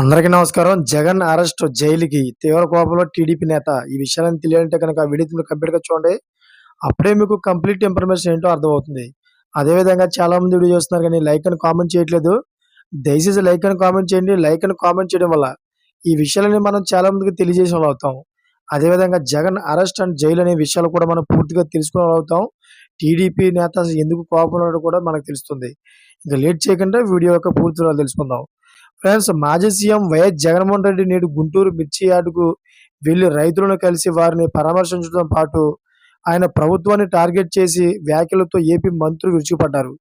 అందరికీ నమస్కారం. జగన్ అరెస్ట్ జైలుకి తీవ్ర కోపంలో టీడీపీ నేత. ఈ విషయాలను తెలియాలంటే కనుక వీడియో కంప్లీట్గా చూడండి. అప్పుడే మీకు కంప్లీట్ ఇన్ఫర్మేషన్ ఏంటో అర్థమవుతుంది. అదేవిధంగా చాలామంది వీడియో చూస్తున్నారు కానీ లైక్ అని కామెంట్ చేయట్లేదు. దయచేసి లైక్ అని కామెంట్ చేయండి. లైక్ అని కామెంట్ చేయడం వల్ల ఈ విషయాలని మనం చాలా మందికి తెలియజేసిన వాళ్ళు అవుతాం. అదేవిధంగా జగన్ అరెస్ట్ అండ్ జైలు అనే విషయాలు కూడా మనం పూర్తిగా తెలుసుకునే అవుతాం. టీడీపీ నేత ఎందుకు కోపం కూడా మనకు తెలుస్తుంది. ఇంకా లేట్ చేయకుండా వీడియో యొక్క పూర్తి తెలుసుకుందాం. ఫ్రెండ్స్ మాజీ సీఎం వైఎస్ జగన్మోహన్ రెడ్డి నేడు గుంటూరు మిర్చి యార్డుకు వెళ్ళి రైతులను కలిసి వారిని పరామర్శించడం పాటు ఆయన ప్రభుత్వాన్ని టార్గెట్ చేసి వ్యాఖ్యలతో ఏపీ మంత్రులు విరుచుకుపడ్డారు.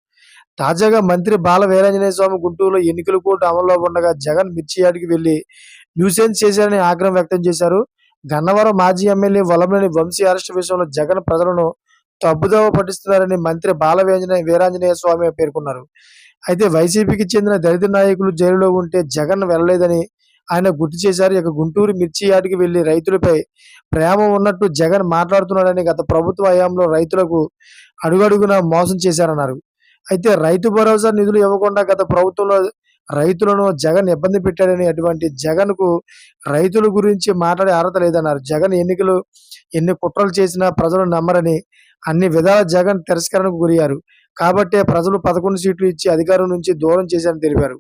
తాజాగా మంత్రి బాల వీరాంజనేయ స్వామి గుంటూరులో ఎన్నికల కోర్టు అమల్లో ఉండగా జగన్ మిర్చి యార్డుకి వెళ్ళి న్యూసెన్స్ చేశారని ఆగ్రహం వ్యక్తం చేశారు. గన్నవరం మాజీ ఎమ్మెల్యే వలమనేని వంశీ అరెస్ట్ విషయంలో జగన్ ప్రజలను తప్పుదోవ పట్టిస్తున్నారని మంత్రి బాల వీరాంజనేయ వీరాంజనేయ స్వామి పేర్కొన్నారు. అయితే వైసీపీకి చెందిన దళిత నాయకులు జైలులో ఉంటే జగన్ వెళ్ళలేదని ఆయన గుర్తు చేశారు. ఇక గుంటూరు మిర్చి యార్డుకి వెళ్ళి రైతులపై ప్రేమ ఉన్నట్టు జగన్ మాట్లాడుతున్నాడని గత ప్రభుత్వ హయాంలో రైతులకు అడుగడుగున మోసం చేశారన్నారు. అయితే రైతు భరోసా నిధులు ఇవ్వకుండా గత ప్రభుత్వంలో రైతులను జగన్ ఇబ్బంది పెట్టాడని అటువంటి జగన్కు రైతుల గురించి మాట్లాడే అర్హత లేదన్నారు. జగన్ ఎన్నికలు ఎన్ని కుట్రలు చేసినా ప్రజలు నమ్మరని అన్ని విధాల జగన్ తిరస్కరణకు గురయ్యారు. కాబట్టే ప్రజలు పదకొండు సీట్లు ఇచ్చి అధికారం నుంచి దూరం చేశారని తెలిపారు.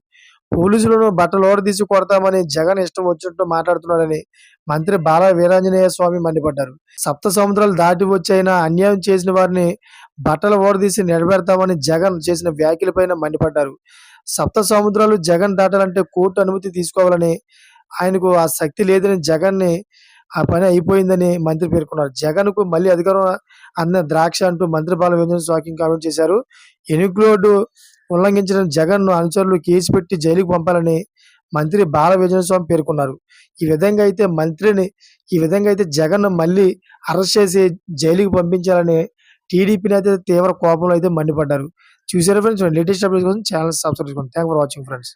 పోలీసులను బట్టలు ఓడదీసి కొడతామని జగన్ ఇష్టం వచ్చినట్టు మాట్లాడుతున్నాడని మంత్రి బాల వీరాంజనేయ స్వామి మండిపడ్డారు. సప్త సముద్రాలు దాటి వచ్చైనా అన్యాయం చేసిన వారిని బట్టలు ఓడదీసి నిలబెడతామని జగన్ చేసిన వ్యాఖ్యలపైన మండిపడ్డారు. సప్త సముద్రాలు జగన్ దాటాలంటే కోర్టు అనుమతి తీసుకోవాలని ఆయనకు ఆ శక్తి లేదని జగన్ని ఆ పని అయిపోయిందని మంత్రి పేర్కొన్నారు. జగన్కు మళ్ళీ అధికారం అన్న ద్రాక్ష అంటూ మంత్రి బాల వెంకట స్వాకింగ్ కామెంట్ చేశారు. ఎన్నికలోడు ఉల్లంఘించిన జగన్ను అనుచరులు కేసు పెట్టి జైలుకు పంపాలని మంత్రి బాల విజయస్వామి పేర్కొన్నారు. ఈ విధంగా అయితే మంత్రిని ఈ విధంగా అయితే జగన్ మళ్ళీ అరెస్ట్ చేసి జైలుకి పంపించాలని టీడీపీ నేత తీవ్ర కోపంలో అయితే మండిపడ్డారు. చూసారా ఫ్రెండ్స్ లేటెస్ట్ అప్డేట్స్ కోసం ఛానల్ సబ్స్క్రైబ్ చేసుకోండి. Thank for watching friends